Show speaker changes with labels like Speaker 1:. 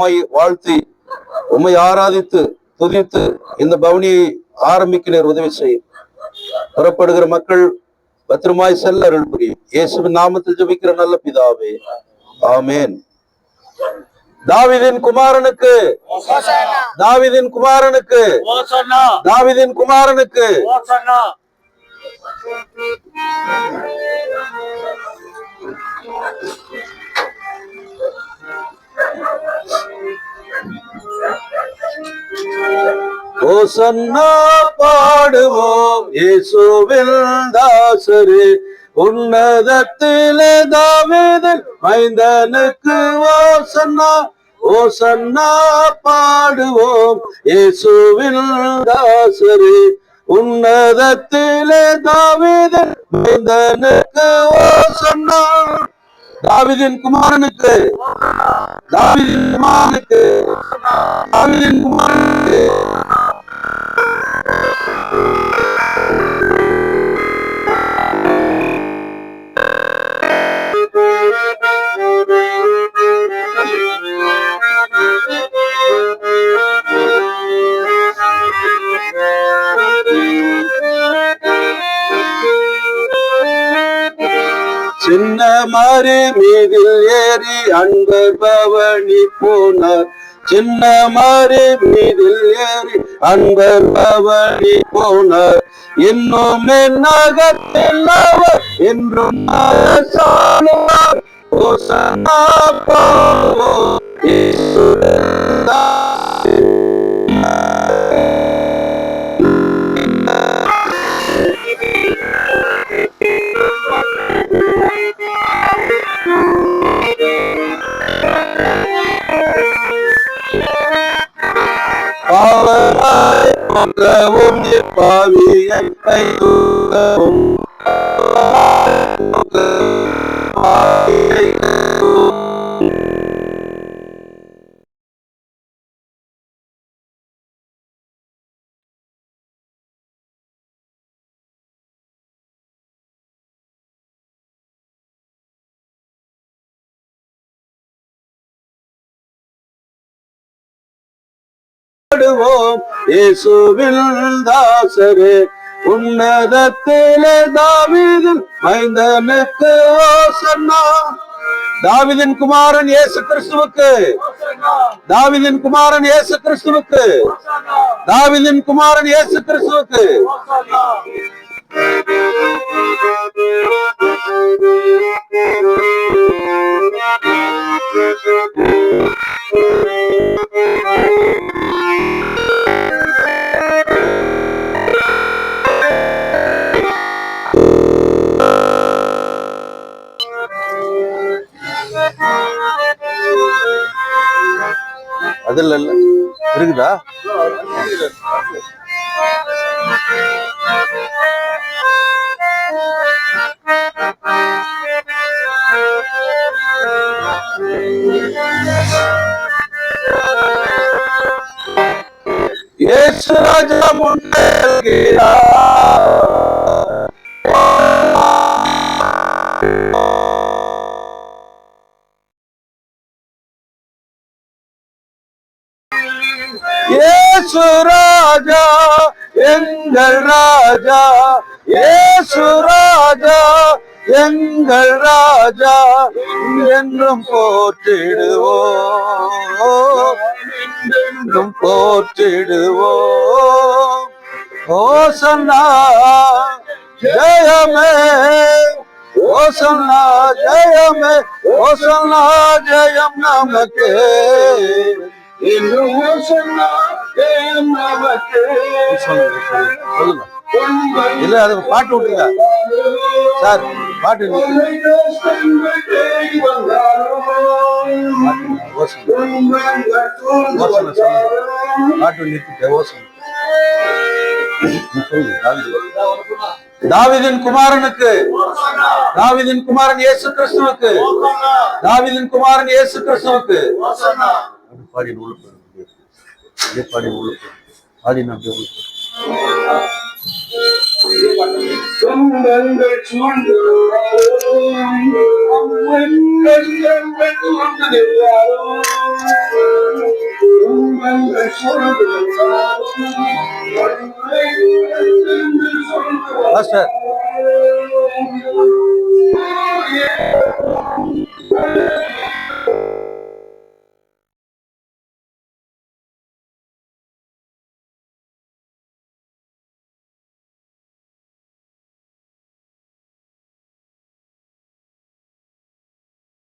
Speaker 1: உம்மை வாழ்த்தி உம்மை ஆராதித்து துதித்து இந்த பவனியை ஆரம்பிக்கினர் உதவி செய்யும். புறப்படுகிற மக்கள் பத்திரமாய் செல்ல அருள் புரியும். இயேசுவின் நாமத்தில் ஜபிக்கிற நல்ல பிதாவே. ஆமேன். தாவிதின் குமாரனுக்கு தாவிதின் குமாரனுக்கு தாவிதின் குமாரனுக்கு Thank குமாரனுக்கு
Speaker 2: ஓசன்னா
Speaker 1: ஓசன்னா பாடுவோம் இயேசுவில் தாசரே. உன்னதத்திலே தாவீதின் மைந்தனுக்கு ஓசன்னா ஓசன்னா பாடுவோம் இயேசுவில் தாசரே. உன்னதத்திலே தாவீதின் மைந்தனுக்கு ஓசன்னா தாவிதின் குமாரனுக்கு. தாவிதின் குமாரனுக்கு. தாவிதின் குமாரனுக்கு. சின்ன மாறி மீதில் ஏறி அன்பர் பவனி போனார் சின்ன மாறி மீதில் ஏறி அன்பர் பவனி போனார் இன்னும் என்னகத்தில் அவர் என்றும் அரசாளுவார். ஓசன்னா பாடுவோம் பாவமாய் போக்கவும் பாவியை பாவியை பாடுவோம். இயேசுவில் தாசரே உன்னதத்திலே தாவீதின் மைந்தனுக்கு ஓசன்னா. தாவிதின் குமாரன் இயேசு கிறிஸ்துவுக்கு. தாவிதின் குமாரன் இயேசு கிறிஸ்துவுக்கு. தாவிதின் குமாரன் இயேசு கிறிஸ்துவுக்கு. அது இல்ல. இருக்குதா? இயேசு ராஜா முன்னேறுகிறார். ஏசு ராஜா எங்கள் ராஜா ஏசு ராஜா எங்கள் ராஜா என்றும் போற்றிடுவோம் என்றும் போற்றிடுவோம். ஓசன்னா ஜெயமே ஓசன்னா ஜெயமே ஓசன்னா ஜெயம் நமக்கு. நமக்கு? சொல்லுங்க இல்ல அது பாட்டு விட்டுருங்க. சார் பாட்டு பாட்டு. தாவீதின் குமாரனுக்கு தாவீதின் குமாரன் இயேசு கிறிஸ்துவுக்கு தாவீதின் குமாரன் இயேசு கிறிஸ்துவுக்கு பாடி உள்ள போயிரு. அப்படியே பாடி உள்ள போயிரு. பாடி நான் அப்படியே உள்ள போயிரு.
Speaker 2: துன்பங்கள்